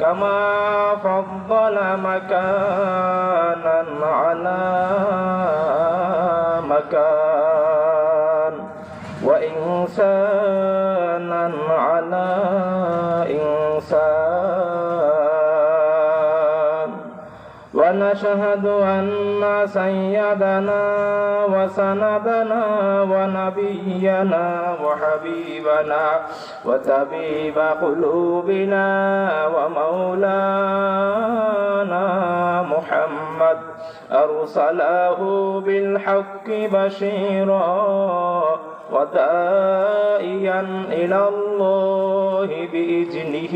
كما فضل مكانا على مكان وإنسانا على ونشهد أن سيدنا وسندنا ونبينا وحبيبنا وطبيب قلوبنا ومولانا محمد أرسله بالحق بشيرا ودائيا إلى الله بإذنه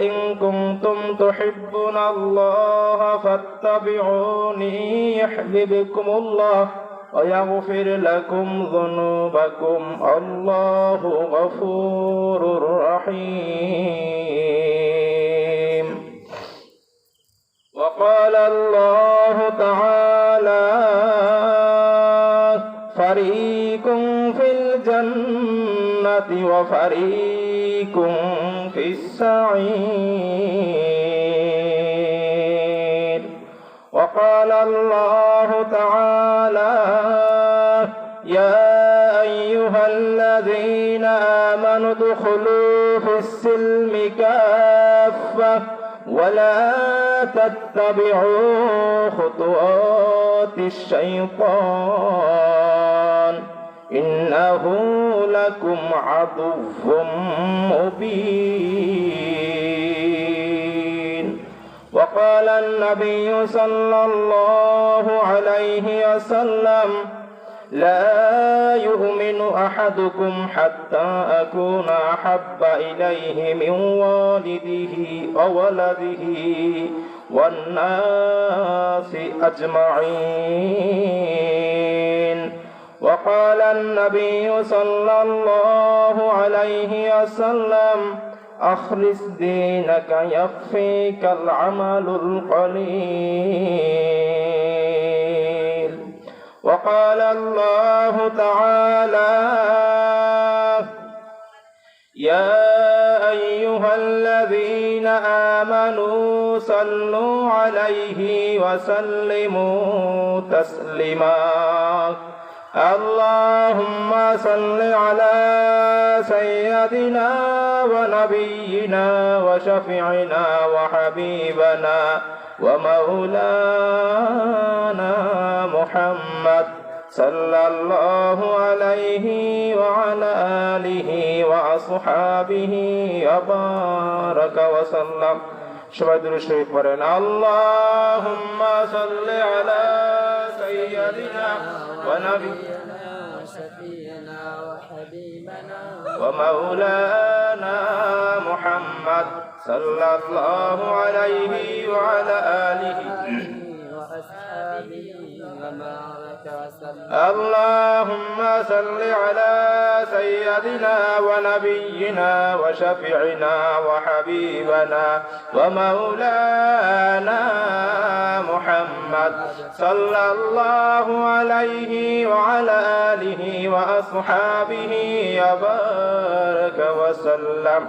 إن كنتم تحبون الله فاتبعوني يحببكم الله ويغفر لكم ذنوبكم. الله غفور رحيم. وقال الله تعالى فريق في الجنة وفريق في السعير. وقال الله تعالى يا أيها الذين آمنوا ادخلوا في السلم كافة ولا تتبعوا خطوات الشيطان. إنه لكم عدو مبين. وقال النبي صلى الله عليه وسلم لا يؤمن أحدكم حتى أكون أحب إليه من والده وولده والناس أجمعين. وقال النبي صلى الله عليه وسلم أخلص دينك يكفيك العمل القليل. وقال الله تعالى يا أيها الذين آمنوا صلوا عليه وسلموا تسليما. اللهم صل على سيدنا ونبينا وشفيعنا وحبيبنا ومولانا محمد صلى الله عليه وعلى آله وأصحابه وبارك وسلم. شباب الشريف اللهم صل على سيدنا ونبينا وشفينا وحبيبنا ومولانا محمد صلى الله عليه وعلى آله وسلم. اللهم صل على سيدنا ونبينا وشفعنا وحبيبنا ومولانا بعد صلى الله عليه وعلى آله وأصحابه يبارك وسلم.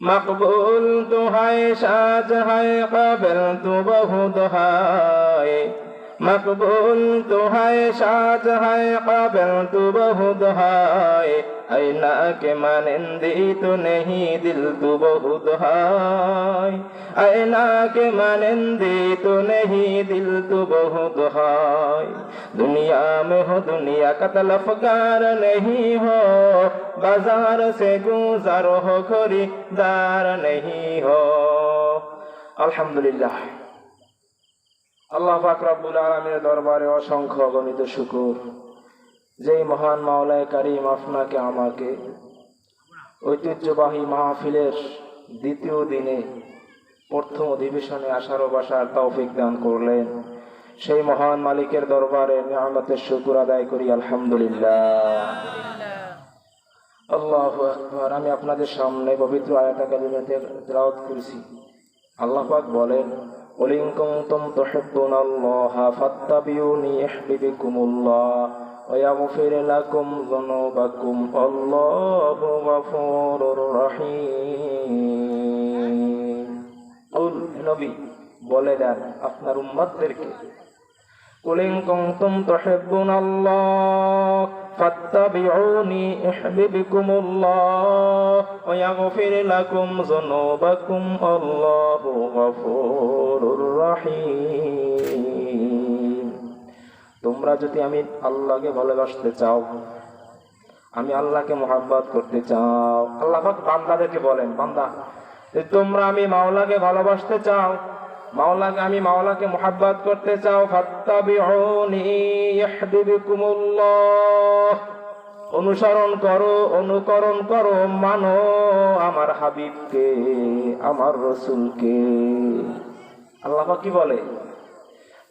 مقبول دهاي شاج هاي قبل دبه دهاي. مقبول دهاي شاج هاي قبل دبه دهاي. আইনা কে মানেন্দি তো নেহি দিল তু বহুত হায়। আইনা কে মানেন্দি তো নেহি দিল তু বহু দোহাই দুনিয়া মে হো, দুনিয়া কা তলফগার নেহি হো। বাজার সে গুজার হো খরিদার নেহি হো। আলহামদুলিল্লাহ। আল্লাহ পাক রব্বুল আলমের দরবারে অসংখ্য গণিত শুকুর। যেই মহান মাওলায় কারিম আপনাকে, আমাকে ঐতিহ্যবাহী মাহফিলের দ্বিতীয় দিনে, প্রথম অধিবেশনে আসার ও বাসার তৌফিক দান করলেন। সেই মহান মালিকের দরবারে নিয়ামতের শুকুর আদায় করি, আলহামদুলিল্লাহ। আল্লাহ আমি আপনাদের সামনে পবিত্র আয়াতা আল্লাহ পাক বলেন ওলিং কুমতুম ফাত্তাবিউনি ويغفر لكم ذنوبكم الله غفور رحيم قل নবী বলে দেন আপনার উম্মতদেরকে قل إن كنتم تحبون الله فاتبعوني يحببكم الله ويغفر لكم ذنوبكم الله غفور رحيم তোমরা যদি আমি আল্লাহকে ভালোবাসতে চাও, আমি আল্লাহকে মোহাব্বত করতে চাও, আল্লাহ বান্দাদেরকে বলেন, বান্দা, যে তোমরা আমি মাওলাকে ভালোবাসতে চাও, মাওলাকে, আমি মাওলাকে মোহাব্বত করতে চাও অনুসরণ করো, অনুকরণ করো, মানো আমার হাবিবকে, আমার রসুলকে। আল্লাহ কি বলে?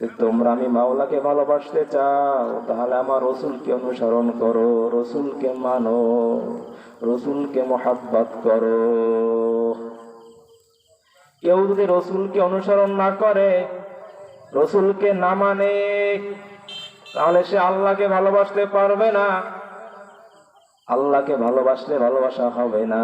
তোমরা আমি মাওলাকে ভালোবাসতে চাও, তাহলে আমার রসুলকে অনুসরণ করো, রসুলকে মানো, রসুলকে মোহাব্বত করো। কেউ যদি রসুলকে অনুসরণ না করে, রসুলকে না মানে তাহলে সে আল্লাহকে ভালোবাসতে পারবে না। আল্লাহকে ভালোবাসলে ভালোবাসা হবে না।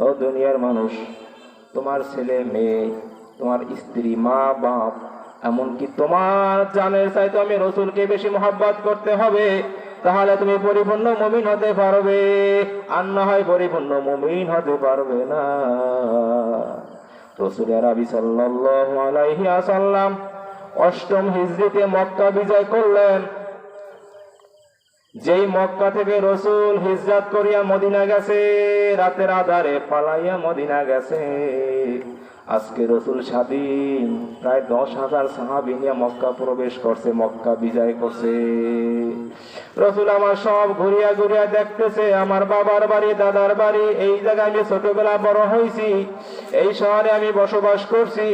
ও দুনিয়ার মানুষ, তোমার ছেলে, মেয়ে, তোমার স্ত্রী, মা, বাপ, এমনকি তোমার জানের চাইতে আমি রসুলকে বেশি মোহাব্বত করতে হবে, তাহলে তুমি পরিপূর্ণ মমিন হতে পারবে। আর না হয় পরিপূর্ণ মমিন হতে পারবে না। রসুল আরবি সাল্লাল্লাহু আলাইহি আসাল্লাম অষ্টম হিজরিতে মক্কা বিজয় করলেন। যেই মক্কা থেকে রসুল হিজরাত করিয়া মদিনা গেছে, রাতের আধারে পালাইয়া মদিনা গেছে। আজকে রসুল স্বাধীন, প্রায় দশ হাজার সাহাবি নিয়ে মক্কা প্রবেশ করছে, মক্কা বিজয় করছে। রসুল আমার সব ঘুরিয়া ঘুরিয়া দেখতেছে, আমার বাবার বাড়ি, দাদার বাড়ি, এই জায়গায় আমি ছোটবেলা বড় হয়েছি এই শহরে আমি বসবাস করছি,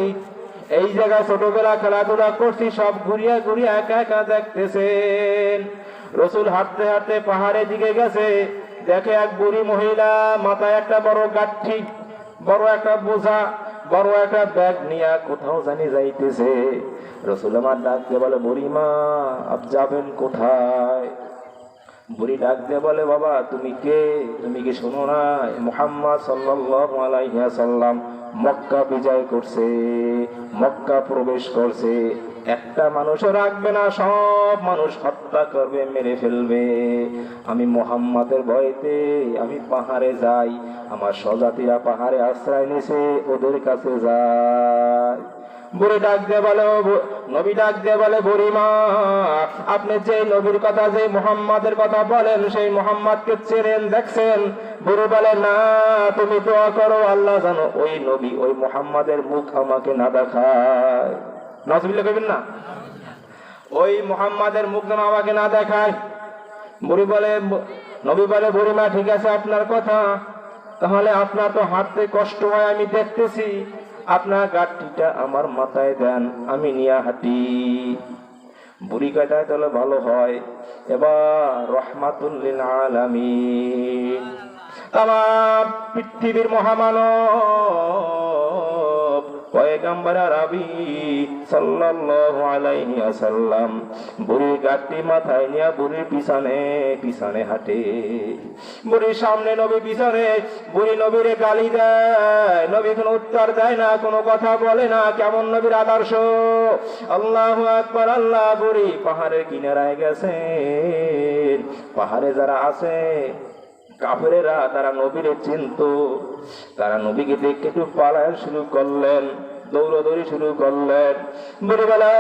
এই জায়গায় ছোটবেলা খেলাধুলা করছি, সব ঘুরিয়া ঘুরিয়া একা একা দেখতেছেন। রসুল হাঁটতে হাঁটতে পাহাড়ের দিকে গেছে। দেখে এক বুড়ি মহিলা মাথায় একটা বড় গাঠি, বড় একটা বোঝা, বড় একটা ব্যাগ নিয়ে কোথাও জানি যাইতেছে। রসুল আমার ডাক দিয়ে বলে, বুড়ি মা, আপ যাবেন কোথায়? বুড়ি ডাক দিয়ে বলে, বাবা, তুমি কে? তুমি কি শোনো না? মোহাম্মদ সাল্লাম মক্কা বিজয় করছে, মক্কা প্রবেশ করছে। একটা মানুষও রাখবে না, সব মানুষ হত্যা করবে, মেরে ফেলবে। আমি মোহাম্মদের ভয়তে আমি পাহাড়ে যাই, আমার স্বজাতিরা পাহাড়ে আশ্রয় নিছে ওদের কাছে বুড়িমা, আপনি যে নবীর কথা, যে মোহাম্মদের কথা বলেন, সেই মোহাম্মদকে চেনেন, দেখছেন? না, তুমি করো, আল্লাহ জানো, ওই নবী, ওই মোহাম্মদের মুখ আমাকে না দেখায়। নজবিল্লা কইবেন না? ওই মোহাম্মদের মুখ যেন আমাকে না দেখায়। বুড়ি বলে, নবী বলে বুড়িমা ঠিক আছে, আপনার কথা। তাহলে আপনার তো হাঁটতে কষ্ট হয়, আমি দেখতেছি। আপনার গাঠটিটা আমার মাথায় দেন, আমি নিয়ে হাঁটি। বুড়ি কাটায় তাহলে ভালো হয়। এবার রহমাতুল্লিল আলামিন। আমার পৃথিবীর মহামানব আরবি মাথায় নিয়ে বুড়ির পিছনে পিছনে সামনে নবী পিছনে, বুড়ি উত্তর দেয় না, কোনো কথা বলে না, কেমন নবীর আদর্শ? আল্লাহু আকবার, আল্লাহ বুড়ি পাহাড়ের কিনারায় গেছে। পাহাড়ে যারা আছে কাফেরেরা, তারা নবীরে চিনত। তারা নবীকে দেখে একটু পালায় শুরু করলেন, দৌড়দৌড়ি শুরু করলেন। বলে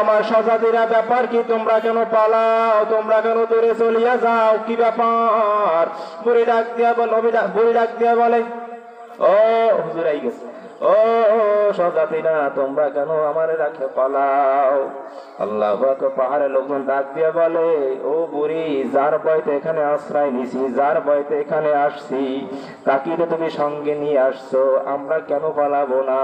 আমার সজাতিরা ব্যাপার কি? তোমরা কেন পালাও? তোমরা কেন দূরে চলিয়া যাও? কি ব্যাপার? বুড়ি ডাক দিয়া বলে বুড়ি ডাক দিয়া বলে, ও হুজুরাই গেছে। ও সজাতিরা তোমরা কেন আমারে রাখে পালাও? আল্লাহ পাহাড়ে লোকজন ডাক দিয়ে বলে, ও বুড়ি, যার বয়তে এখানে আশ্রয় নিছি, যার বয়তে এখানে আসছি তাকে তুমি সঙ্গে নিয়ে আসছো, আমরা কেন পালাবো না?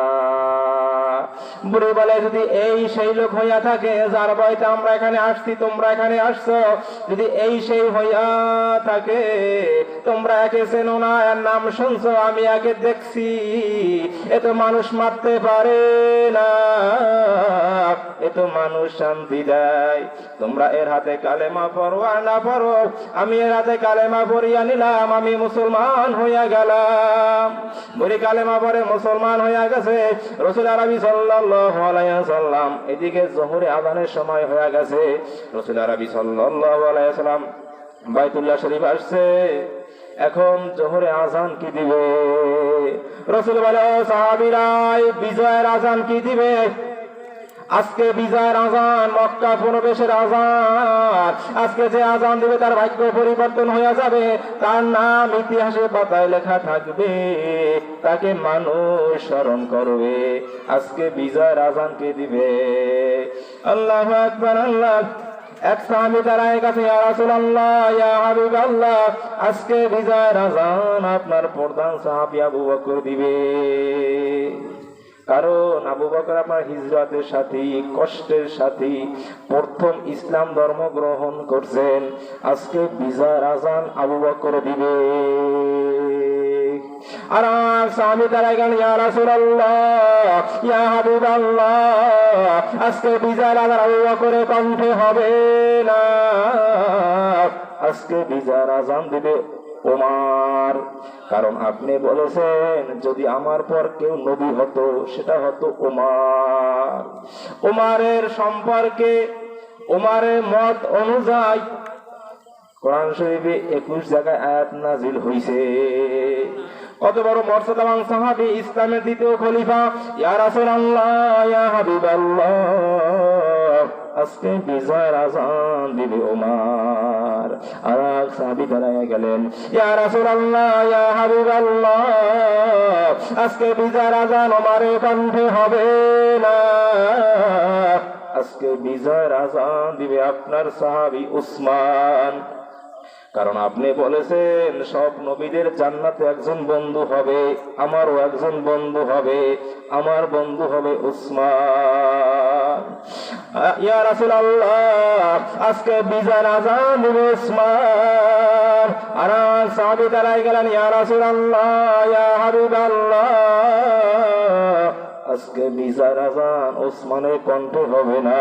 বুড়ি বলে, যদি এই সেই লোক হইয়া থাকে, যার বয়তে আমরা এখানে আসছি, তোমরা এখানে আসছো, যদি এই সেই হইয়া থাকে, তোমরা একে চেনো না, এর নাম শুনছো, আমি একে দেখছি, এ তো মানুষ মারতে পারে না। এ তো মানুষ শান্তি দেয়। তোমরা এর হাতে কালেমা পড়ো আর না পড়ো, আমি এর হাতে কালেমা পড়িয়া নিলাম, আমি মুসলমান হইয়া গেলাম। বলি কালেমা পরে মুসলমান হইয়া গেছে, রসুল আরবি সাল্লাম এদিকে জোহরে আদানের সময় হয়ে গেছে। রসুল আরবি সাল্লাম বাইতুল্লাহ শরীফ আসছে। এখন জোহরে আজান কি দিবে? রসুল বলে বিজয়ের আজান কি দিবে? আজকে বিজয়ের আজান, মক্কা প্রবেশের আজান। আজকে যে আজান দিবে, তার ভাগ্য পরিবর্তন হয়ে যাবে। তার নাম ইতিহাসে পাতায় লেখা থাকবে। তাকে মানুষ স্মরণ করবে। আজকে বিজয়ের আজান কে দিবে? আল্লাহ আকবার, আল্লাহ। এক সাহাবি দাঁড়ায় কাছে আজকে বিজয়ের আজান আপনার প্রধান সাহাবী আবু বকর দিবে। কারণ আবু বকর আপনার হিজরতের সাথে, কষ্টের সাথে, প্রথম ইসলাম ধর্ম গ্রহণ করছেন। আজকে বিজয়ের রাজান আবু বকর দিবে। আর স্বামী দাঁড়ায় গেল, ইয়া রাসূলুল্লাহ, ইয়া হাবিবাল্লাহ, আজকে বিজয়ের আজান আবু বকরের কণ্ঠে হবে না। আজকে বিজয়ের আজান দিবে ওমার। কারণ আপনি বলেছেন, যদি আমার পর কেউ নবী হতো, সেটা হতো ওমার। ওমারের সম্পর্কে, ওমারের মত অনুযায়ী কোরআন শরীফে একুশ জায়গায় আয়াত নাজিল হইছে। কত বড় মর্যাদাবান সাহাবী, ইসলামের দ্বিতীয় খলিফা। ইয়া রাসূলুল্লাহ, ইয়া হাবিবাল্লাহ। আজকে বিজয়ের আজান দিবে ওমার আর এক সাহাবী দাঁড়ায় গেলেন। ইয়া রাসূলুল্লাহ, ইয়া হাবিবাল্লাহ, আজকে বিজয়ের আজান ওমারের কণ্ঠে হবে না। আজকে বিজয়ের আজান দিবে আপনার সাহাবি উসমান। কারণ আপনি বলেছেন, সব নবীদের জান্নাতে একজন বন্ধু হবে, আমারও একজন বন্ধু হবে, আমার বন্ধু হবে উসমান। ইয়া রাসূলুল্লাহ, আজকে বিজয় আজান দিবে উসমান। আর সাহাবী দাঁড়ায় গেলেন, ইয়া রাসূলুল্লাহ, ইয়া হাবিবাল্লাহ। আজকে বিজার আজান ওসমানের কণ্ঠে হবে না।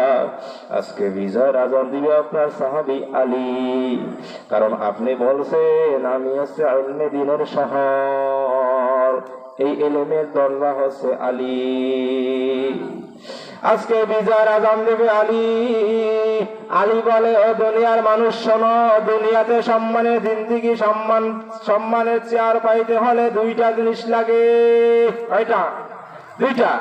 আজকে বিজার আজান দিবে আপনার সাহাবি আলী। কারণ আপনি বলছেন, আমি হচ্ছে আলমে দিনের শহর। এই এলেমের দরজা হচ্ছে আলী। আজকে বিজার আজান দেবে আলী। আলী বলে, ও দুনিয়ার মানুষ, শোনো, দুনিয়াতে সম্মানের জিন্দিগি, সম্মান, সম্মানের চেয়ার পাইতে হলে দুইটা জিনিস লাগে। কয়টা? দুইটা।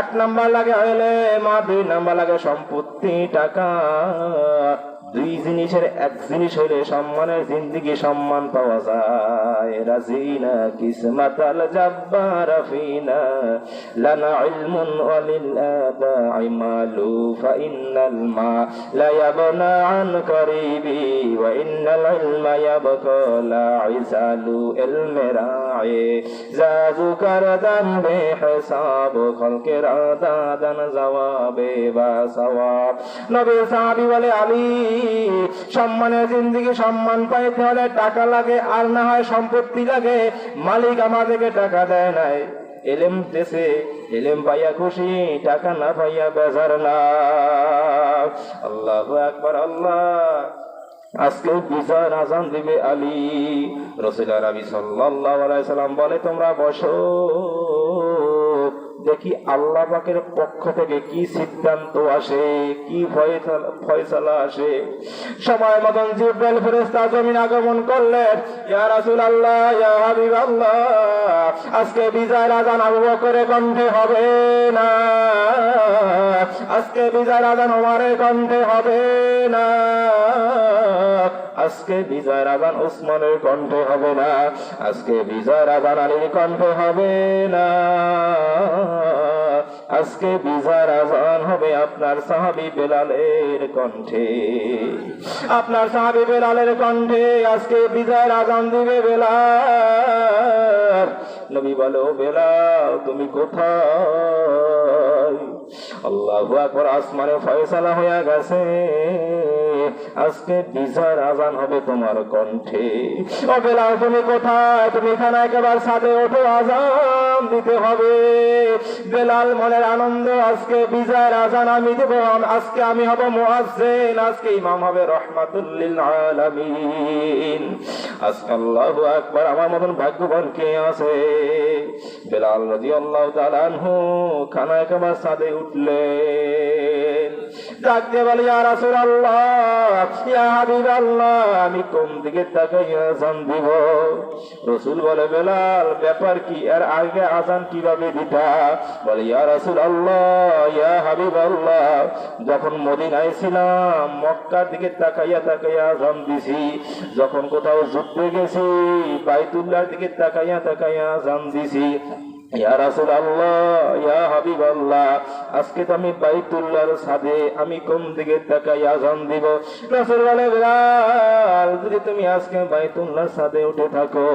এক নাম্বার লাগে হইলে মা দুই নাম্বার লাগে সম্পত্তি টাকা। দুই জিনিসের এক জিনিস হইলে সম্মানের জিন্দিগি সম্মান পাওয়া যায়। রাজিনা কিসমাত আল জাব্বার ফিনা লানা ইলমুন ওয়ালিল আদাই মালু ফাইন্নাল মা লা ইয়াবনা আন করিবি, ওয়া ইন্নাল ইলমা ইয়াবকা লা ইসালু ইলমে রায়ে জাজু করদান বে হিসাব খলকের আদাদান জবাবে বা সওয়াব। নবী সাহাবী বলে, আলী সম্মানের জিন্দিগি সম্মান পাইতে হলে টাকা লাগে আর না হয় সম্পত্তি লাগে। মালিক আমাদেরকে টাকা দেয় নাই। এলেম দেশে, এলেম পাইয়া খুশি, টাকা না পাইয়া বেজার না। আল্লাহ একবার আল্লাহ। আজকে বিজয় আজান দিবে আলী। রসুল আরবি আলাইহি সাল্লাম বলে, তোমরা বসো। দেখি আল্লাহ পাকের পক্ষ থেকে কি সিদ্ধান্ত আসে, কি ফয়সালা আসে। সময় মতন জিব্রাইল ফেরেশতা জমিন আগমন করলেন। ইয়া রাসূলুল্লাহ, ইয়া হাবিবাল্লাহ, আজকে বিজয় আজান আবু বকরের কণ্ঠে হবে না। আজকে বিজয় আজান ওমরের কণ্ঠে হবে না। আজকে বিজয় রাজান উসমানের কণ্ঠে হবে না। আজকে বিজয় রাজান আলীর কণ্ঠে হবে না। আজকে বিজার আজান হবে আপনার সাহাবি বেলালের কণ্ঠে। আপনার সাহাবি বেলালের কণ্ঠে আজকে বিজার আজান দিবে বেলাল। নবী বলো বেলাল, তুমি কোথায়? আল্লাহ আকবর, আসমানে ফয়সালা হয়ে গেছে। আজকে বিজয় আজান হবে তোমার কণ্ঠে। ও তুমি কোথায়? তুমি এখানে একেবারে সাথে ওঠো, আজান দিতে হবে। বেলাল মনের আনন্দ, আজকে বিজয়ের আজান আমি দেব, আজকে আমি হব মুয়াজ্জিন, আজকে ইমাম হবে রহমাতুল্লিল আলামিন। আজকে আল্লাহু আকবার, আমার মতন ভাগ্যবান কে আছে? বেলাল রাদিয়াল্লাহু তাআলা আনহু খানা একেবারে সাদে উঠলেন। ডাক দিয়ে রাসূলুল্লাহ, ইয়া হাবিবাল্লাহ, আমি কোন দিকে তাকাইয়া দিব? রসুল বলে, বেলাল, ব্যাপার কি? এর আগে কীভাবে দিতা? বলে, ইয়া রাসূলুল্লাহ, ইয়া হাবিবাল্লাহ, যখন মদিনায় ছিলাম, মক্কার দিকে তাকাইয়া তাকাইয়া আজান দিছি। যখন কোথাও যুদ্ধে গেছি, বাইতুল্লাহর দিকে তাকাইয়া তাকাইয়া আজান দিছি ইয়া রাসূলুল্লাহ, ইয়া হাবিবাল্লাহ, আজকে তো আমি আমি কোন দিকে তাকাই আজান দিব? রাসূল বলে, বেলাল, যদি তুমি আজকে বাইতুল্লাহর ছাদে উঠে থাকো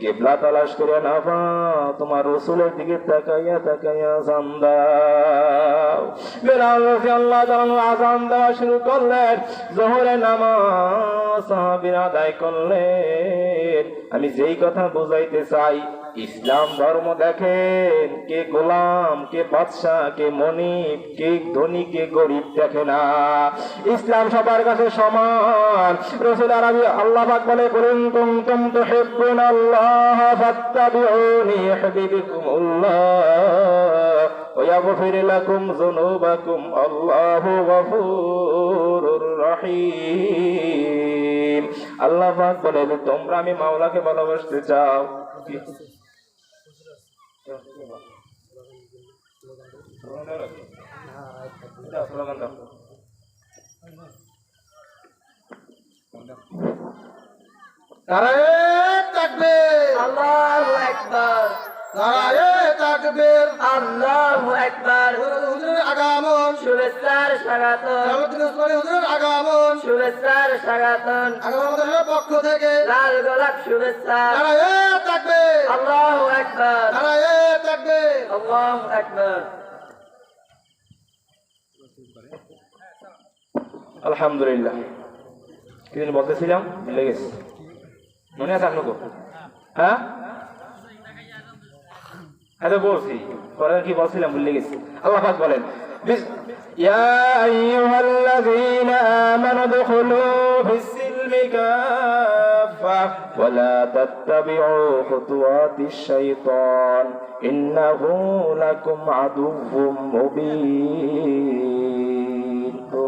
কিবলা তালাশ করে না পাও, তোমার রসুলের দিকে তাকাইয়া তাকাইয়া আজান দাও। বেলাল রাদিয়াল্লাহু তাআলা আজান দেওয়া শুরু করলেন। নামাজ সাহাবীরা আদায় করলেন। আমি যেই কথা বুঝাইতে চাই ইসলাম ধর্ম দেখেন কে গোলাম কে বাদশাহ কে মনিব কে ধনী কে গরিব দেখে না ইসলাম সবার কাছে সমান রসুল আরবি আল্লাহ পাক বলে কুলিন কুনতুম তুহিব্বুন আল্লাহ ফাত্তাবিউনি ইউহিব্বুকুমুল্লাহ ويغفر لكم ذنوبكم الله غفور رحيم আল্লাহ পাক বলে যে তোমরা আমি মাওলাকে ভালোবাসতে চাও দাও, স্লোগান দাও। নারায়ে তাকবীর আল্লাহু আকবার। নারায়ে তাকবীর। আল্লাহু আকবার হুজুরের আগমন শুভেচ্ছার স্বাগতম শামসুদ্দিন ওসমানী হুজুরের আগমন শুভেচ্ছার স্বাগতম আগমন পক্ষ থেকে লাল গোলাপ শুভেচ্ছা নারায়ে তাকবীর আল্লাহু আকবার নারায়ে তাকবীর। আল্লাহু আকবার। আলহামদুলিল্লাহ কিদিন বলতেছিলাম ভুলে গেছি মনে আছে আপনাকে হ্যাঁ হ্যাঁ তো বলছি পরে কি বলছিলাম ভুলে গেছি আল্লাহ পাক বলেন বিস- يا أيها الذين آمنوا ادخلوا في السلم كافة ولا تتبعوا خطوات الشيطان إنه لكم عدو مبين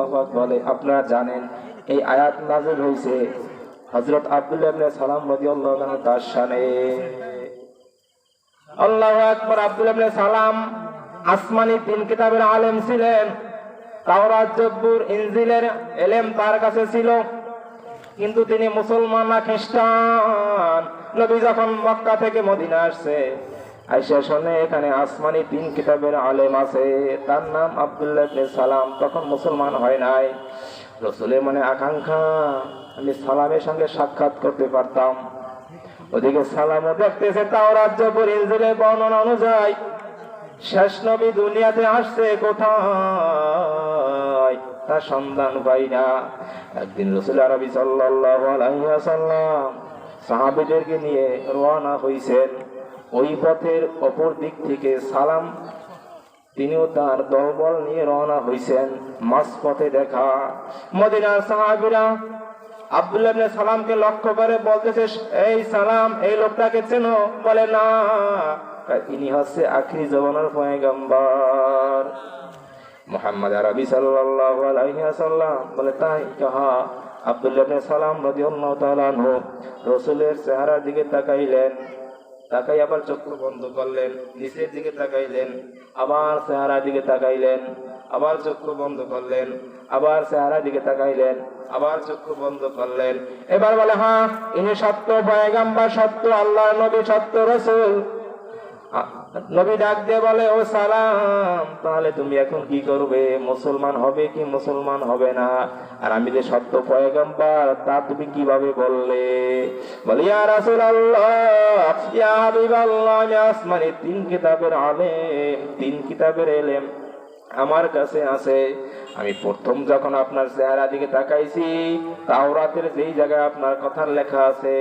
আল্লাহ পাক বলে আপনারা জানেন, এই আয়াত নাযিল হয়েছে হযরত আব্দুল্লাহ সালাম রাদিয়াল্লাহু তাআলা তার শানে। আল্লাহু আকবার, আব্দুল্লাহ সালাম আসমানি তিন কিতাবের আলেম ছিলেন। তাওরাত, জব্বুর এলেম তার কাছে ছিল। কিন্তু তিনি মুসলমান না খ্রিস্টান। নবী যখন মক্কা থেকে মদিনা আসছে আইসা শোনে, এখানে আসমানি তিন কিতাবের আলেম আছে। তার নাম আব্দুল্লাহ সালাম। তখন মুসলমান হয় নাই। রসুলের মনে আকাঙ্ক্ষা, আমি সালামের সঙ্গে সাক্ষাৎ করতে পারতাম। ওদিকে সালামও দেখতেছে তাও রাজ্য ইনজিলের বর্ণনা অনুযায়ী, শেষ নবী দুনিয়াতে আসছে কোথায়? তার সন্ধান পাই না। একদিন রসুল আরবি ওয়াসাল্লাম সাহাবীদেরকে নিয়ে রওনা হইছেন। ওই পথের অপর দিক থেকে সালাম। তিনিও তার দলবল নিয়ে রওনা হইছেন মাস পথে দেখা। মদিনার সাহাবিরা আব্দুল্লাহ সালামকে লক্ষ্য করে বলতেছে, এই সালাম, এই লোকটাকে চেনো? বলে, না। ইনি হচ্ছে আখিরি জমানার পয়গম্বর। মোহাম্মদ আরবি সাল্লাল্লাহু আলাইহি ওয়াসাল্লাম বলে, তাই? কাহা। আব্দুল্লাহ সালাম রাদিয়াল্লাহু তাআলা রাসূলের চেহারার দিকে তাকাইলেন। তাকাই আবার চক্ষু বন্ধ করলেন, নিচের দিকে তাকাইলেন, আবার চেহারা দিকে তাকাইলেন, আবার চক্ষু বন্ধ করলেন, আবার চেহারার দিকে তাকাইলেন, আবার চক্ষু বন্ধ করলেন। এবার বলে হ্যাঁ ইনি সত্য পয়গাম্বা সত্য আল্লাহ নবী, সত্য রসুল। নবী ডাক দিয়ে বলে, ও সালাম, তাহলে তুমি এখন কি করবে? মুসলমান হবে কি মুসলমান হবে না? আর আমি যে সত্য পয়গম্বর, তা তুমি কীভাবে বললে? বলে, ইয়া হাবিবাল্লাহ, আমি আসমানি তিন কিতাবের আলেম, তিন কিতাবের এলেম আমার কাছে আছে। আমি প্রথম যখন আপনার চেহারা দিকে তাকাইছি, তাওরাতের যেই জায়গায় আপনার কথার লেখা আছে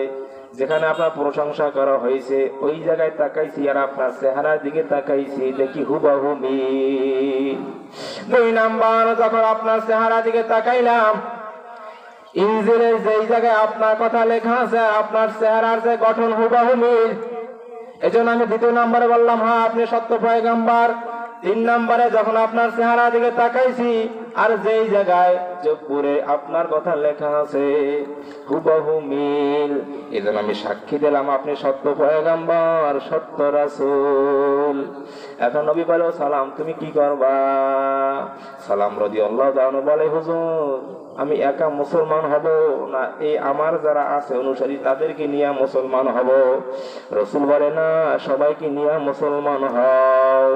যেখানে আপনার প্রশংসা করা হয়েছে, ওই জায়গায় তাকাইছি আর আপনার চেহারার দিকে তাকাইছি, দেখি হুবাহু দুই নাম্বার যখন আপনার চেহারা দিকে তাকাইলাম ইঞ্জিনের যেই জায়গায় আপনার কথা লেখা আছে, আপনার চেহারার যে গঠন হুবাহু মিল, এজন্য আমি দ্বিতীয় নম্বরে বললাম হ্যাঁ আপনি সত্য পয়গাম্বার। তিন নম্বরে যখন আপনার চেহারা দিকে তাকাইছি আর যেই জায়গায় যোগপুরে আপনার কথা লেখা আছে, হুবহু মিল। এজন্য আমি সাক্ষী দিলাম, আপনি সত্য পয়গাম্বার, সত্য রাসূল। এখন নবী বলে সালাম, তুমি কি করবা? সালাম রদি আল্লাহ বলে, হুজুর, আমি একা মুসলমান হব না, এই আমার যারা আছে অনুসারী, তাদেরকে নিয়ে মুসলমান হব। রসুল বলে, না, সবাইকে নিয়ে মুসলমান হও।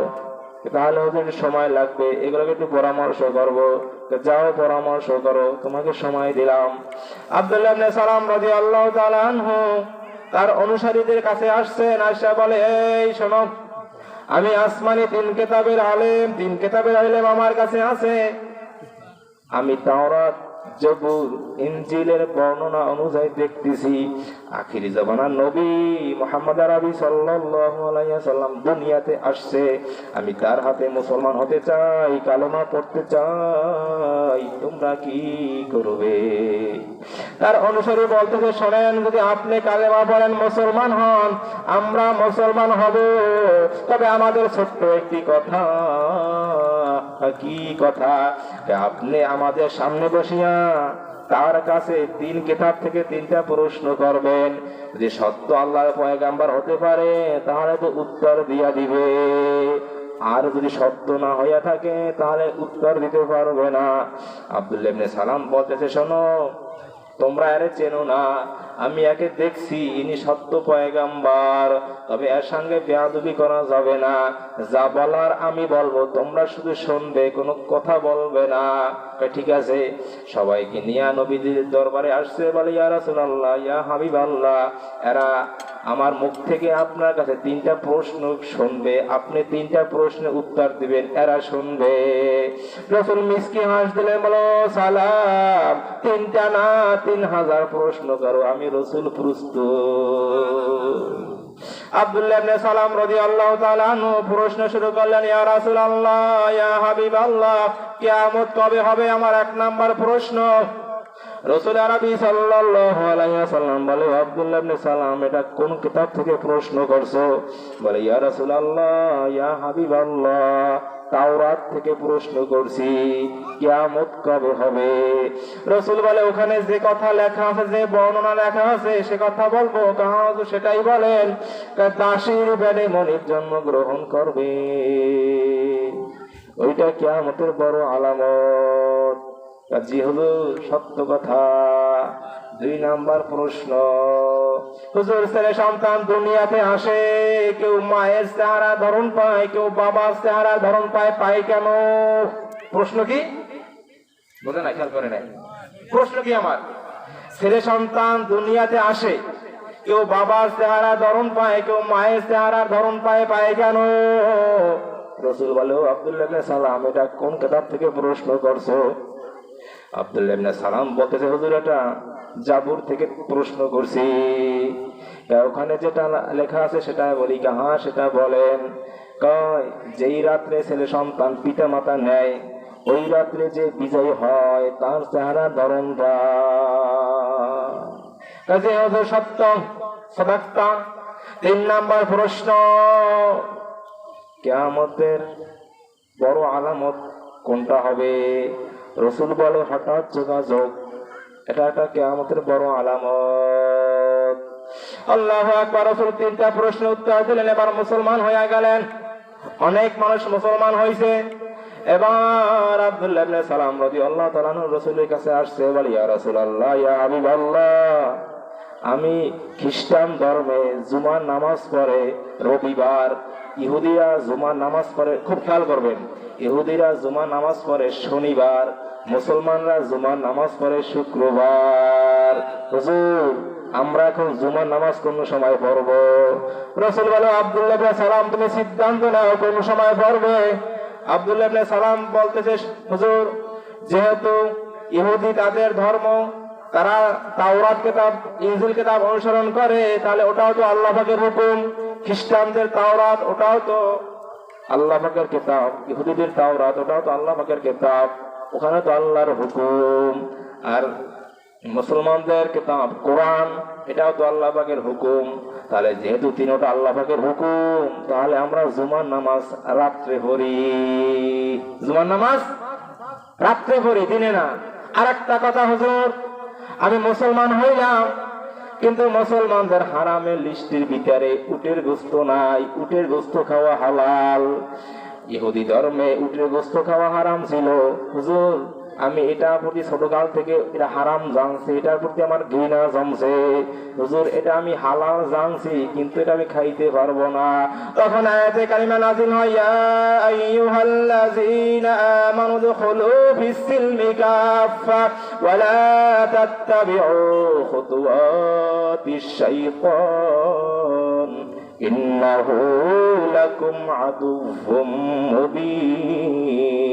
তাহলে ওদের সময় লাগবে। এগুলোকে একটু পরামর্শ করব। যাও, পরামর্শ করো। তোমাকে সময় দিলাম। আব্দুল্লাহ সালাম রাদিয়াল্লাহু তাআলা আনহু তার অনুসারীদের কাছে আসছেন, আসা বলে, এই শোনো, আমি আসমানি তিন কেতাবের আলেম, তিন কেতাবের আলেম আমার কাছে আছে। আমি তাওরাত বর্ণনা অনুযায়ী দেখতেছি। নবী সাল্লাম আমি তার হাতে মুসলমান হতে চাই, কালেমা পড়তে চাই, তোমরা কি করবে? তার অনুসারী বলতেছে, শোনেন, যদি আপনি কালেমা পড়েন মুসলমান হন, আমরা মুসলমান হব। তবে আমাদের ছোট্ট একটি কথা কি কথা আপনি আমাদের সামনে বসিয়া তার কাছে তিন কিতাব থেকে তিনটা প্রশ্ন করবেন। যদি সত্য আল্লাহর পয়গাম্বার হতে পারে, তাহলে তো উত্তর দিয়া দিবে। আর যদি সত্য না হইয়া থাকে, তাহলে উত্তর দিতে পারবে না। ইবনে সালাম বলতেছে, শোনো তোমরা আরে চেনো না, আমি একে দেখছি, ইনি সত্য পয়গাম্বার। তবে এর সঙ্গে বেয়াদবি করা যাবে না। যা বলার আমি বলব, তোমরা শুধু শুনবে, কোনো কথা বলবে না। ঠিক আছে, সবাইকে নিয়ে নবীদের দরবারে আসছে বলে, ইয়া রাসূলুল্লাহ, ইয়া হাবিবাল্লাহ, এরা আমার মুখ থেকে আপনার কাছে তিনটা প্রশ্ন শুনবে, আপনি তিনটা প্রশ্নের উত্তর দিবেন, এরা শুনবে। রসুল মিসকি হাস দিলেন, বলো, সালাম, তিনটা না, তিন হাজার প্রশ্ন করো, আমি রসুল প্রস্তুত। আমার এক নাম্বার প্রশ্ন। সালাম, এটা কোন কিতাব থেকে প্রশ্ন করছ? বলে, ইয়া রাসূলুল্লাহ, ইয়া হাবিবাল্লাহ। তাওরাত থেকে প্রশ্ন করছি, কিয়ামত কবে হবে? রসুল বলে, ওখানে যে কথা লেখা আছে, যে বর্ণনা লেখা আছে, সে কথা বলব। কাহা সেটাই বলেন দাসীর বেড়ে মনির জন্ম গ্রহণ করবে। ওইটা কিয়ামতের বড় আলামত। জি হলো সত্য কথা। দুই নাম্বার প্রশ্ন, হুজুর ছেলে সন্তান দুনিয়াতে আসে, কেউ মায়ের চেহারা ধরন পায়, কেউ বাবার চেহারা ধরন পায় পায় কেন? প্রশ্ন কি? বোঝে না খেয়াল করে নাই। প্রশ্ন কি আমার? ছেলে সন্তান দুনিয়াতে আসে, কেউ বাবার চেহারা ধরন পায়, কেউ মায়ের চেহারা ধরন পায় পায় কেন? রসুল বলে, "ও আব্দুল্লাহ সালাম, এটা কোন কিতাব থেকে প্রশ্ন করছ? আব্দুল্লাহ ইবনে সালাম বলতেছে, হুজুর, এটা জাবুর থেকে প্রশ্ন করছি। ওখানে যেটা লেখা আছে, সেটা বলি কাহা সেটা বলেন। কয়, যেই রাত্রে ছেলে সন্তান পিতা মাতা নেয়, ওই রাত্রে যে বিজয় হয়, তার চেহারা ধরনটা কাজে হজর সত্য, সদাক্তা, তিন নাম্বার প্রশ্ন, কেয়ামতের বড় আলামত কোনটা হবে? রসুল বলে হঠাৎ যোগাযোগ। এটা একটা কেয়ামতের বড় আলামত। আল্লাহ আকবার, রসুল তিনটা প্রশ্ন উত্তর দিলেন, এবার মুসলমান হয়ে গেলেন। অনেক মানুষ মুসলমান হয়েছে এবার আব্দুল্লাহ ইবনে সালাম রাদিয়াল্লাহু তাআলা রসুলের কাছে আসছে, বলি, ইয়া রাসূলুল্লাহ, ইয়া হাবিবাল্লাহ, আমি খ্রিস্টান ধর্মে জুমার নামাজ পড়ে রবিবার ইহুদিরা জুমা নামাজ পড়ে, খুব খেয়াল করবেন, ইহুদিরা জুমা নামাজ পড়ে শনিবার, মুসলমানরা জুমা নামাজ পড়ে শুক্রবার। হুজুর, আমরা এখন জুমার নামাজ কোন সময় পড়ব? রসুল বলে, আব্দুল্লাহ সালাম, তুমি সিদ্ধান্ত নাও কোন সময় পড়বে? আব্দুল্লাহ সালাম বলতেছে, হুজুর, যেহেতু ইহুদি তাদের ধর্ম তারা তাওরাত কিতাব, ইনজিল কিতাব অনুসরণ করে, তাহলে ওটাও তো আল্লাহ পাকের হুকুম। খ্রিস্টানদের তাওরাত, ওটাও তো আল্লাহ পাকের কিতাব। ইহুদিদের তাওরাত, ওটাও তো আল্লাহ পাকের কিতাব। ওখানে তো আল্লাহর হুকুম। আর মুসলমানদের কিতাব, কোরআন, এটাও তো আল্লাহ পাকের হুকুম। তাহলে যেহেতু তিনটা আল্লাহ পাকের হুকুম, তাহলে আমরা জুমার নামাজ রাত্রে পড়ি। জুমার নামাজ? রাত্রে পড়ি, দিনে না। আর একটা কথা হুজুর আমি মুসলমান হইলাম, কিন্তু মুসলমানদের হারামের লিস্টির ভিতরে উটের গোস্ত নাই, উটের গোস্ত খাওয়া হালাল। ইহুদি ধর্মে উটের গোস্ত খাওয়া হারাম ছিল। হুজুর আমি এটা প্রতি ছোটকাল থেকে এটা হারাম জানছি, এটার প্রতি আমার ঘৃণা জমছে। হুজুর, এটা আমি হালাল জানছি, কিন্তু এটা আমি খাইতে পারব না। তখন আয়াতে কালিমা নাজিল হয়, ইয়া আইয়ুহাল্লাযীনা আমানু দুখুলু ফিস-সিলমি কাফা ওয়া লা তাত্তাবিউ খুতুওয়াতিশ শাইতান। ইন্নাহু লাকুম আদুউম মুবিন।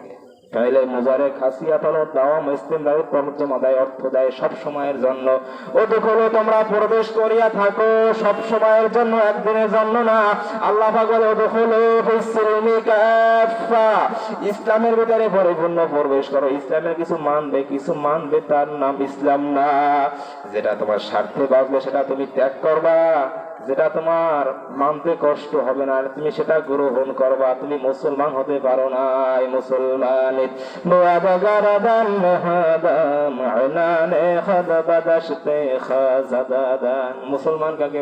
ফেলে মুজারেক খাসিয়াত হলো দাওয়াম ইস্তেমরারি তরজমা দেয় অর্থ দেয় সব সময়ের জন্য। উদখুলু তোমরা প্রবেশ করিয়া থাকো, সব সময়ের জন্য একদিনের জন্য না। আল্লাহ উদখুলু ফিসিলমি কাফা ইসলামের ভিতরে পরিপূর্ণ প্রবেশ করো। ইসলামের কিছু মানবে কিছু মানবে তার নাম ইসলাম না। যেটা তোমার স্বার্থে বাঁচবে, সেটা তুমি ত্যাগ করবা। যেটা তোমার মানতে কষ্ট হবে না, তুমি সেটা গ্রহণ করবা। তুমি মুসলমান হতে পারো না মুসলমান। মুসলমান কাকে